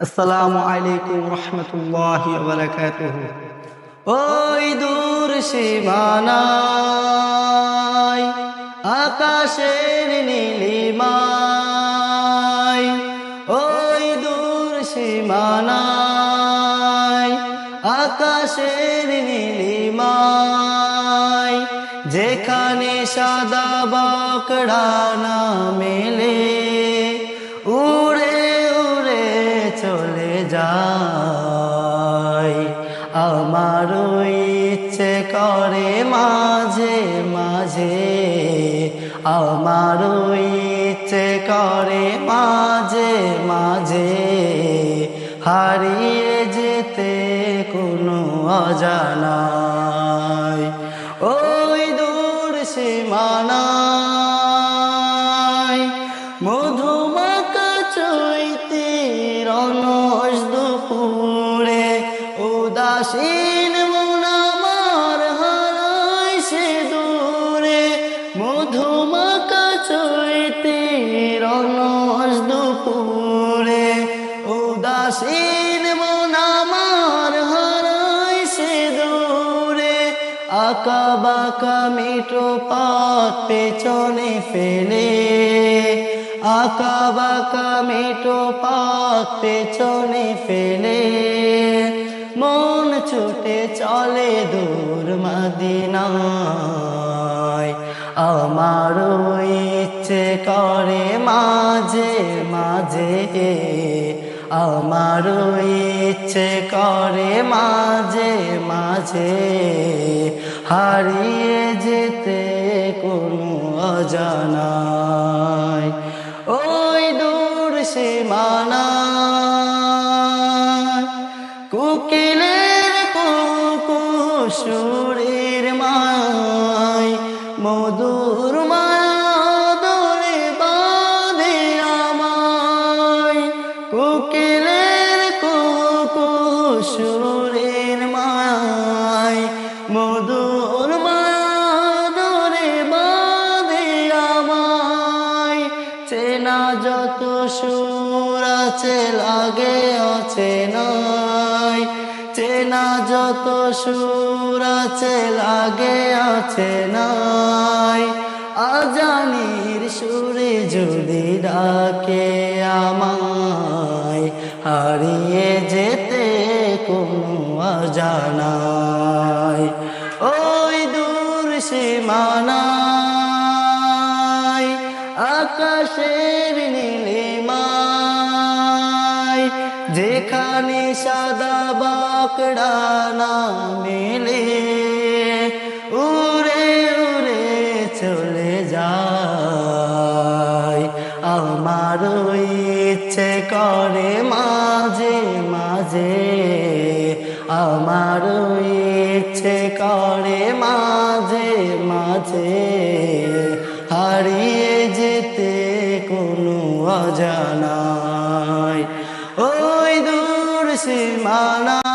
আসসালামু আলাইকুম রহমতুল্লাহ ওই দূর সীমানায়, আকাশের নীলিমায়, ওই দূর সীমানায়, আকাশের নীলিমায়, যেখানে সাদা বকড়া না মেলে চলে যায়। আমার ইচ্ছে করে মাঝে মাঝে। আমার ইচ্ছে করে মাঝে মাঝে। হারিয়ে যেতে কোনো অজানায় উদাসীন মনামার হারায় সে দূরে মধুমাকা চৈতে রনস দুপুরে। উদাসীন মনামার হারায় সে দূরে, আঁকা বাঁকা মিটো পথ পেছনে ফেলে। আঁকা বাঁকা মিটো পথ পেছনে ফেলে। মন ছুটে চলে দূর মদিনায়। আমার ইচ্ছে করে মাঝে মাঝে। আমার ইচ্ছে করে মাঝে মাঝে। হারিয়ে যেতে কোনো অজানায়। ওই দূর সীমানায়। কুকিলের কুকুশুরের মায় মধুর কুকুশুরের মায় মধুর চেনা যত সুর আছে লাগে অচেনাই চেনা যত সুর আছে, লাগে, আছে নাই। আজানির সুরে যদি ডাকে আমায়, হারিয়ে যেতে কোনো অজানাই ওই দূর সীমানায়, আকাশের নীলিমায় যেখানে সাদা বাকড়া না মেলে, উড়ে উড়ে চলে যায়। আমার ইচ্ছে করে মাঝে মাঝে, আমার ইচ্ছে করে মাঝে মাঝে। হারিয়ে যেতে কোনো অজানায় ওই দূর সীমানা